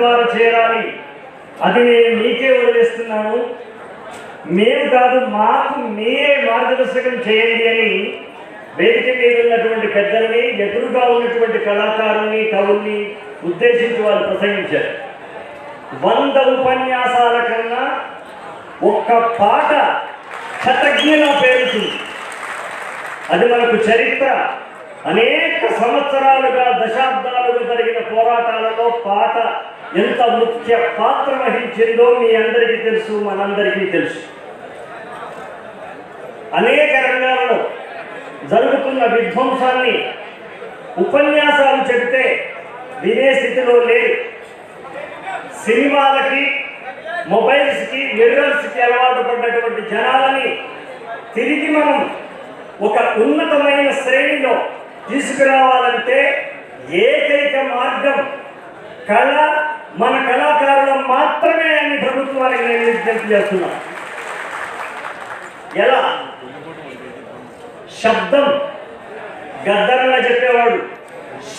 ద్వారా చేరాలి. అది నేను మీకే వదిలేస్తున్నాను. మేము కాదు మాకు మీరే మార్గదర్శకం చేయండి అని వేదిక మీద ఉన్నటువంటి పెద్దల్ని ఎదురుగా ఉన్నటువంటి కళాకారుల్ని కవుల్ని ఉద్దేశించి వాళ్ళు ప్రసంగించారు. వంద ఉపన్యాసాల కన్నా ఒక్క పాట శతజ్ఞన పేరుతుంది అది మనకు చరిత్ర. అనేక సంవత్సరాలుగా దశాబ్దాలుగా జరిగిన పోరాటాలలో పాట ఎంత ముఖ్య పాత్ర వహించిందో మీ అందరికీ తెలుసు మనందరికీ తెలుసు. అనేక రంగాలలో జరుగుతున్న విధ్వంసాన్ని ఉపన్యాసాలు చెబితే వినే స్థితిలో లేదు సినిమాలకి మొబైల్స్కి మిర్రర్స్కి అలవాటు పడ్డటువంటి జనాలని తిరిగి మనం ఒక ఉన్నతమైన శ్రేణిలో తీసుకురావాలంటే ఏకైక మార్గం కళ మన కళాకారులు మాత్రమే అన్ని ప్రభుత్వానికి నేను విజ్ఞప్తి చేస్తున్నా. ఎలా? శబ్దం గద్దరగా చెప్పేవాడు.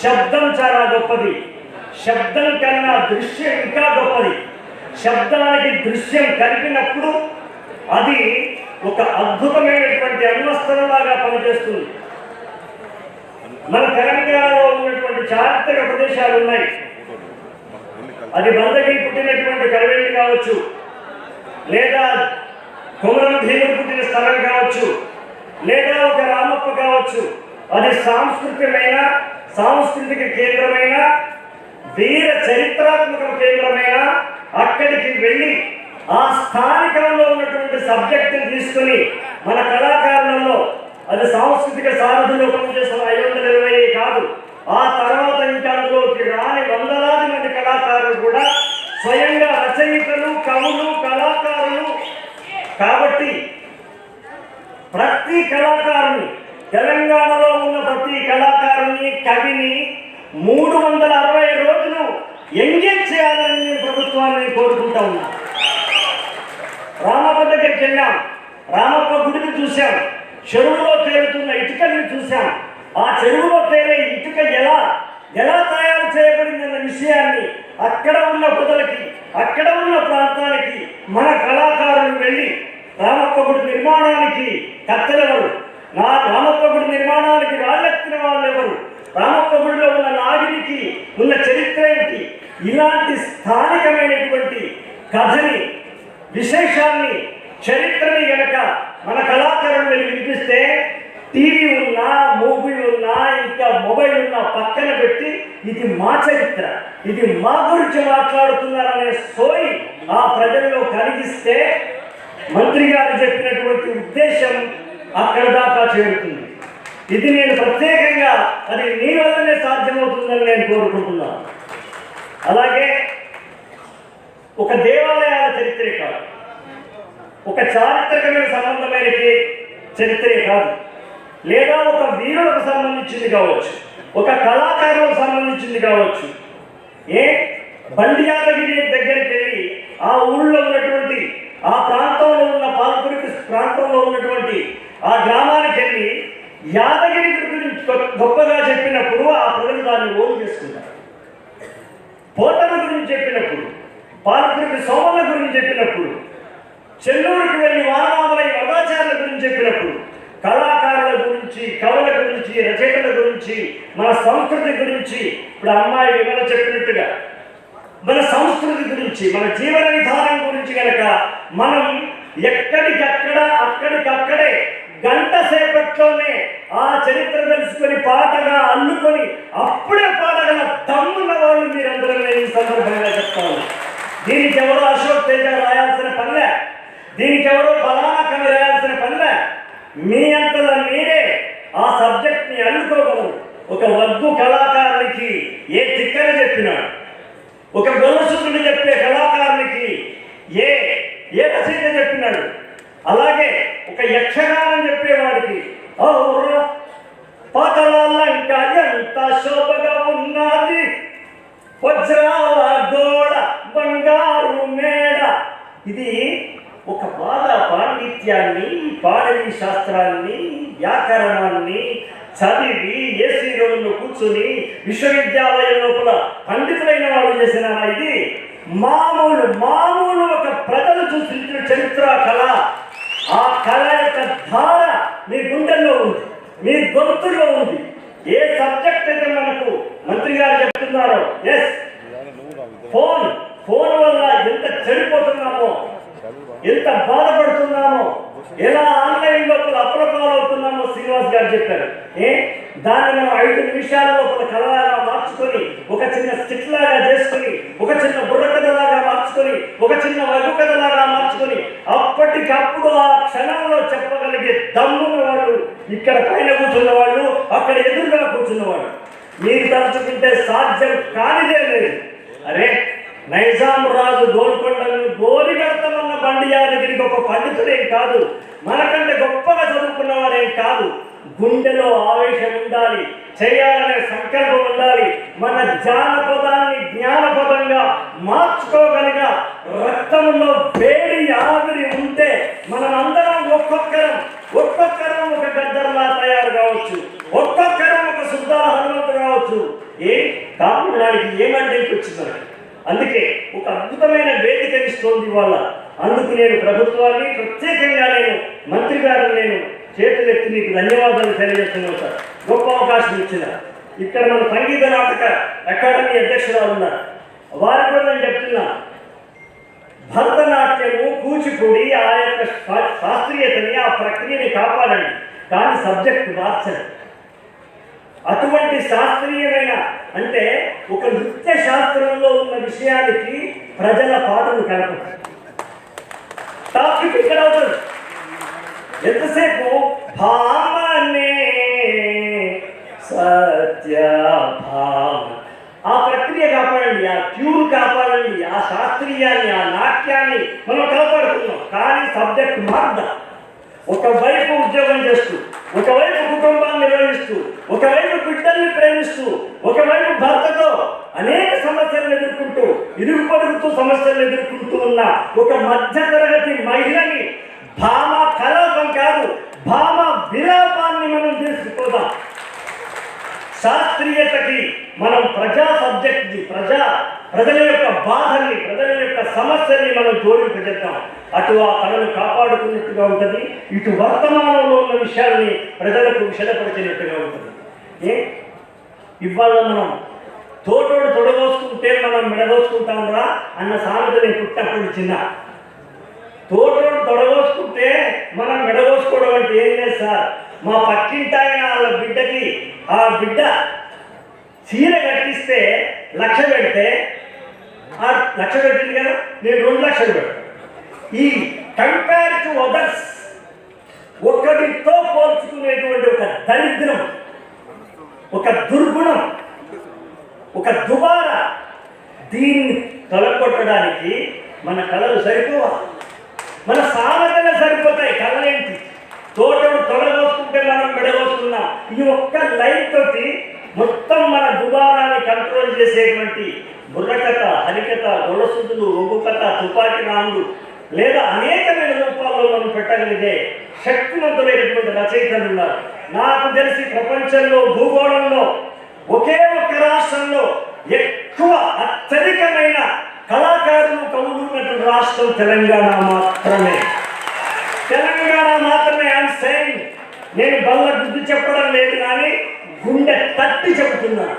శబ్దం చాలా గొప్పది. శబ్దం కన్నా దృశ్యం ఇంకా గొప్పది. శబ్దానికి దృశ్యం కలిపినప్పుడు అది ఒక అద్భుతమైనటువంటి అణ్వస్త్రంలాగా పనిచేస్తుంది. మన తెలంగాణలో ఉన్నటువంటి చారిత్రక ప్రదేశాలు ఉన్నాయి. అది బందకి పుట్టినటువంటి కరవేలి కావచ్చు లేదా కుమరం భీముడు పుట్టిన స్థలం కావచ్చు లేదా ఒక రామప్ప కావచ్చు అది సాంస్కృతికమైన సాంస్కృతిక కేంద్రమైన వీర చరిత్రాత్మక కేంద్రమైన అక్కడికి వెళ్ళి ఆ స్థానికంలో ఉన్నటువంటి సబ్జెక్టుని తీసుకొని మన కళాకారులలో అది సాంస్కృతిక సారథి రూపం చేసిన ఐదు వందల ఇరవై కాదు. ఆ తర్వాత ఇంకా రాని వందలాది మంది కళాకారులు కూడా స్వయంగా రచయితలు కవులు కళాకారులు. కాబట్టి ప్రతి కళాకారుని తెలంగాణలో ఉన్న ప్రతి కళాకారుని కవిని మూడు వందల అరవై రోజులు ఎంగేజ్ చేయాలని నేను ప్రభుత్వాన్ని కోరుకుంటా ఉన్నా. రామప్ప దగ్గరికి వెళ్ళాం. రామప్ప గుడిని చూశాం. చెరువులో తేలుతున్న ఇటుకల్ని చూశాం. ఆ చెరువులో తేలే ఇటుక ఎలా ఎలా తయారు చేయబడిందన్న విషయాన్ని అక్కడ ఉన్న పొదలకి అక్కడ ఉన్న ప్రాంతానికి మన కళాకారులు వెళ్ళి రామప్ప గుడి నిర్మాణానికి కత్తెలెవరు? నా రామప్ప గుడి నిర్మాణానికి రాళ్ళెత్తిన వాళ్ళు ఎవరు రామప్ప గుడిలో ఉన్న నాగిరికి ఉన్న చరిత్ర ఏమిటి ఇలాంటి స్థానికమైనటువంటి కథని విశేషాన్ని చరిత్రని గనక మన కళాకారులు వెళ్ళి వినిపిస్తే టీవీ ఉన్నా మూవీ ఉన్నా ఇంకా మొబైల్ ఉన్నా పక్కన పెట్టి ఇది మా చరిత్ర ఇది మా గురించి మాట్లాడుతున్నారనే సోయి ఆ ప్రజల్లో కలిగిస్తే మంత్రి గారు చెప్పినటువంటి ఉద్దేశం అక్కడ దాకా చేరుతుంది. ఇది నేను ప్రత్యేకంగా అది నీ వల్లనే సాధ్యమవుతుందని నేను కోరుకుంటున్నాను అలాగే ఒక దేవాలయాల చరిత్రే కాదు. ఒక చారిత్రకమైన సంబంధమైన చరిత్రే కాదు. లేదా ఒక వీరులకు సంబంధించింది కావచ్చు. ఒక కళాకారులకు సంబంధించింది కావచ్చు. ఏ? బండి యాదగిరి దగ్గరికి వెళ్ళి ఆ ఊళ్ళో ఉన్నటువంటి ఆ ప్రాంతంలో ఉన్న పాల్పురికి ప్రాంతంలో ఉన్నటువంటి ఆ గ్రామానికి వెళ్ళి యాదగిరి గురించి గొప్ప- గొప్పగా చెప్పినప్పుడు ఆ ప్రజలు దాన్ని ఓన్ చేసుకుంటారు పోతన గురించి చెప్పినప్పుడు పాలకుడికి సోమల గురించి చెప్పినప్పుడు చెల్లూరుకి వెళ్ళి వానమామలై వదాచారుల గురించి చెప్పినప్పుడు కళాకారుల గురించి కవుల గురించి రచయితల గురించి మన సంస్కృతి గురించి ఇప్పుడు అమ్మాయి విమల చెప్పినట్టుగా మన సంస్కృతి గురించి మన జీవన విధానం గురించి కనుక మనం ఎక్కడికక్కడ అక్కడికక్కడే గంట సేపట్లోనే ఆ చరిత్ర తెలుసుకొని పాటగా అల్లుకొని అప్పుడే పాడగల తమ్ముల వాళ్ళు మీరందరూ నేను సందర్భంగా చెప్తాను దీనికి ఎవరో అశోక్ తేజ రాయాల్సిన పనిలే. దీనికి ఎవరో ఫలానా కవి రాయాల్సిన పనిలే. మీ అంత మీరే ఆ సబ్జెక్ట్ని అల్లుకోగలరు ఒక వద్దు కళాకారునికి ఏ తిక్కన చెప్పినాడు ఒక బ్రహ్మసూత్రుడు చెప్పే కళాకారునికి ఏ ఏ రచయిత చెప్పినాడు? అలాగే ఒక యక్షగానం చెప్పేవాడికి ఔరా పాతలంక ఎంత శోభగా ఉన్నది? వజ్రాల గోడ బంగారు మేడ. ఇది ఒక బాల పాండిత్యాన్ని పాడని శాస్త్రాన్ని వ్యాకరణాన్ని చదివి ఏసీ రోజుల్లో కూర్చుని విశ్వవిద్యాలయం లోపల పండితులైన వాళ్ళు చేసిన ఇది? మామూలు మామూలు ఒక ప్రజలు చూసిన చరిత్ర కళ. ఆ కళ యొక్క ధార మీ గుండెల్లో ఉంది మీ గొంతులో ఉంది. ఏ సబ్జెక్ట్ అయితే మనకు మంత్రి గారు చెప్తున్నారో ఎస్ ఫోన్ ఫోన్ వల్ల ఎంత చెడిపోతున్నామో ఎంత బాధపడుతున్నామో ఎలా ఆన్లైన్ లోపల అప్రపాలు శ్రీనివాస్ గారు చెప్పారు. ఏ? దాన్ని మనం ఐదు నిమిషాల లోపల కళలాగా మార్చుకొని ఒక చిన్న స్టిక్ లాగా చేసుకొని ఒక చిన్న బుర్రకథలాగా మార్చుకొని ఒక చిన్న వరుకథలాగా మార్చుకొని అప్పటికప్పుడు ఆ క్షణంలో చెప్పగలిగే దమ్మున్న వాళ్ళు ఇక్కడ పైన కూర్చున్న వాళ్ళు అక్కడ ఎదురుగా కూర్చున్న వాళ్ళు. మీరు తలుచుకుంటే సాధ్యం కానిదే లేదు. అరే నైజాం రాజు గోల్కొండను గోరి బండి యాదగిరి గొప్ప పండితుడేం కాదు. మనకంటే గొప్పగా చదువుకున్న వారేం కాదు. గుండెలో ఆవేశం ఉండాలి చేయాలనే సంకల్పం ఉండాలి. మన జానపదాన్ని జ్ఞానపదంగా మార్చుకోగలిగా రక్తంలో వేడి ఆవిరి ఉంటే మనం అందరం ఒక్కొక్కరం ఒక్కొక్కరం ఒక గద్దర్లా తయారు కావచ్చు ఒక్కొక్కరం ఒక సుద్దాల హనుమంతు కావచ్చు ఏ కాపుడానికి ఏమంటే వచ్చింది మనకి అందుకే ఒక అద్భుతమైన వేదిక వల్ల అందుకు నేను ప్రభుత్వాన్ని ప్రత్యేకంగా నేను మంత్రి గారు నేను చేతులెత్తి మీకు ధన్యవాదాలు తెలియజేస్తున్నాను సార్. గొప్ప అవకాశం ఇచ్చిన. ఇక్కడ మన సంగీత నాటక అకాడమీ అధ్యక్షురాలు ఉన్నారు. వారి కూడా నేను చెప్తున్నా. భరతనాట్యము కూచిపూడి ఆ యొక్క శాస్త్రీయతని ఆ ప్రక్రియని కాపాడండి. కానీ సబ్జెక్ట్ మార్చండి అటువంటి శాస్త్రీయమైన అంటే ఒక నృత్య శాస్త్రంలో ఉన్న విషయానికి ప్రజల పాటలు కలపదు టాపిక్ ఇక్కడ అవుతుంది. ఎంతసేపు? భామనే సత్య భామ ఆ ప్రక్రియ కాపాడండి ఆ ట్యూన్ కాపాడండి ఆ శాస్త్రీయాన్ని ఆ నాట్యాన్ని మనం కాపాడుతున్నాం కానీ సబ్జెక్ట్ మార్దాం ఒకవైపు ఉద్యోగం చేస్తూ ఒకవైపు కుటుంబాన్ని నిర్వహిస్తూ ఒకవైపు బిడ్డల్ని ప్రేమిస్తూ ఒకవైపు భర్తతో అనేక సమస్యలను ఎదుర్కొంటూ ఇరుగు పడుగుతూ సమస్యలు ఎదుర్కొంటూ ఉన్న ఒక మధ్యతరగతి మహిళని భామ కలాపం కాదు భామ విలాపాన్ని మనం తీసుకుపోదాం. శాస్త్రీయతకి మనం ప్రజా సబ్జెక్ట్ది ప్రజా ప్రజల యొక్క బాధల్ని ప్రజల యొక్క సమస్యల్ని మనం జోడింపజేద్దాం అటు ఆ కళను కాపాడుకున్నట్టుగా ఉంటుంది ఇటు వర్తమానంలో ఉన్న విషయాల్ని ప్రజలకు విషదపరిచినట్టుగా ఉంటుంది. ఏ? ఇవాళ మనం తోటోడు తొడగోసుకుంటే మనం మెడగోసుకుంటాంరా అన్న సామెత నేను పుట్టినప్పుడు చిన్న తోటోడు తొడగోసుకుంటే మనం మెడగోసుకోవడం అంటే ఏం లేదు సార్. మా పక్కింటాయన వాళ్ళ బిడ్డకి ఆ బిడ్డ చీర కట్టిస్తే లక్ష పెడితే ఆ లక్ష పెట్టింది కదా నేను రెండు లక్షలు పెడతాను ఈ కంపేర్ టు అదర్స్ ఒకటితో పోల్చుకునేటువంటి ఒక దరిద్రం ఒక దుర్గుణం ఒక దుబార దీన్ని తొలగొట్టడానికి మన కళలు సరిపోవాలి మన సామెతలే సరిపోతాయి కళలేంటి? తోటను తొలగొస్తుంటే మనం విడగొస్తున్నాం ఈ ఒక్క లైన్ తోటి మొత్తం మన దుబారాన్ని చేసేటువంటి బుర్రకథ హరికథ గొడసుదులు ఒగ్గు కథ తుపాకీ నాములు లేదా అనేకమైన రూపాల్లో మనం పెట్టగలిగే శక్తివంతులైనటువంటి రచయితలు ఉన్నారు. నాకు తెలిసి ప్రపంచంలో భూగోళంలో ఒకే ఒక్క రాష్ట్రంలో ఎక్కువ అత్యధికమైన కళాకారులు కవులు ఉన్నటువంటి రాష్ట్రం తెలంగాణ మాత్రమే. తెలంగాణ మాత్రమే ఐఎమ్ సెయింగ్ నేను బల్ల బుద్ధి చెప్పడం లేదు కానీ గుండె తట్టి చెబుతున్నాను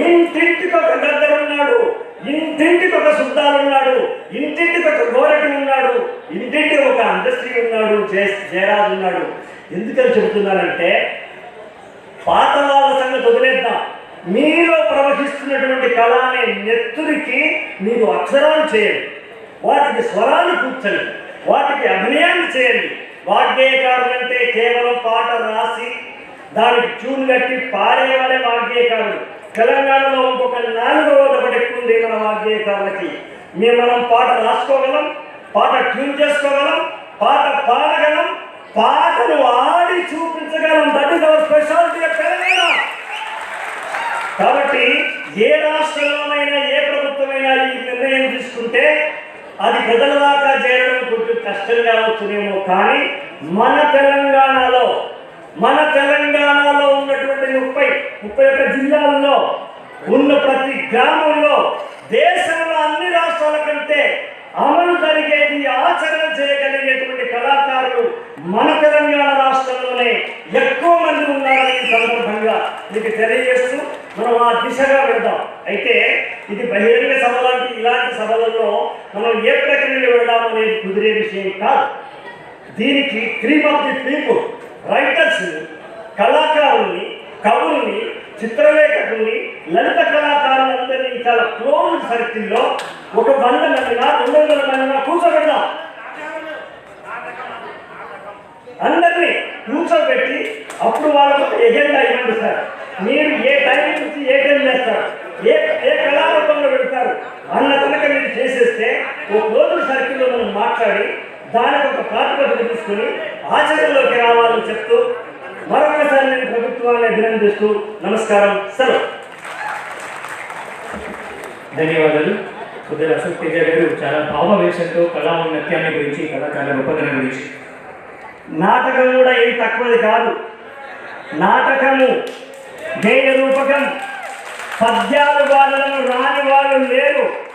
ఇంటింటికి ఒక గద్దరు ఉన్నాడు ఇంటింటికి ఒక సుద్దాలు ఉన్నాడు ఇంటింటికి ఒక గోరటి ఉన్నాడు ఇంటింటికి ఒక అందశ్రీ ఉన్నాడు జయరాజు ఉన్నాడు ఎందుకని చెబుతున్నానంటే పాత వాళ్ళ సంగతి వదిలేద్దాం. మీలో ప్రవహిస్తున్నటువంటి కళ అనే నెత్తురికి మీరు అక్షరాలు చేయండి. వాటికి స్వరాలు కూర్చండి. వాటికి అభినయాన్ని చేయండి. వాగ్గేయకారులు అంటే కేవలం పాట రాసి దానికి ట్యూన్ కట్టి పాడేవాడే వాగ్గేయకారులు తెలంగాణలో ఇంకొక నాలుగవ ఒకటి మన వాగ్గేయకారులకి మేము మనం పాట రాసుకోగలం పాట ట్యూన్ చేసుకోగలం పాట పాడగలం పాటను ఆడి చూపించగలం. That is our speciality of Telangana కాబట్టి ఏ రాష్ట్రంలోనైనా ఏ ప్రభుత్వమైనా ఈ నిర్ణయం తీసుకుంటే అది ప్రజల దాకా చేయడం కొంచెం కష్టంగా కావచ్చునేమో కానీ మన తెలంగాణ మన తెలంగాణలో ఉన్నటువంటి ముప్పై ముప్పై ఒక్క జిల్లాల్లో ఉన్న ప్రతి గ్రామంలో దేశంలో అన్ని రాష్ట్రాల అమలు జరిగేది ఆచరణ చేయగలిగేటువంటి కళాకారులు మన తెలంగాణ రాష్ట్రంలోనే ఎక్కువ మంది ఉన్నారని సందర్భంగా మీకు తెలియజేస్తూ మనం ఆ దిశగా వెళ్దాం. అయితే ఇది బహిరంగ సభ లాంటి ఇలాంటి సభలలో మనం ఏ ప్రక్రియలో వెళ్దాం అనేది కుదిరే విషయం కాదు. దీనికి cream of the people writers కళాకారుల్ని కవుల్ని చిత్రలేఖకుల్ని లలిత కళాకారులందరినీ చాలా క్లోజ్ సర్కిల్లో ఒక వంద మందినా రెండు వందల మందినా కూర్చోబెడదాం. అందరినీ కూర్చోబెట్టి అప్పుడు వాళ్ళకు ఎజెండా ఇవ్వండి సార్. మీరు ఏ టైం నుంచి ఏ టైం చేస్తారు ఏ ఏ కళారూపంలో పెడతారు అన్న కనుక మీరు చేసేస్తే ఒక రోజు సర్కిల్లో మనం మాట్లాడి దానికి ఒక ప్రాతిపదిక తీసుకొని ఆచరణలోకి రావాలని చెప్తూ మరొకసారి నేను ప్రభుత్వాన్ని అభినందిస్తూ నమస్కారం సెలవు. ధన్యవాదాలు. కొద్దిగా అశోక్ తేజ గారు చాలా భావవేశంతో కళా నృత్యాన్ని గురించి కళాకారుల రూపకరణ గురించి. నాటకం కూడా ఏం తక్కువది కాదు. నాటకము గేయ రూపకం. పద్యాలు వాళ్ళను రాని వాళ్ళు లేరు.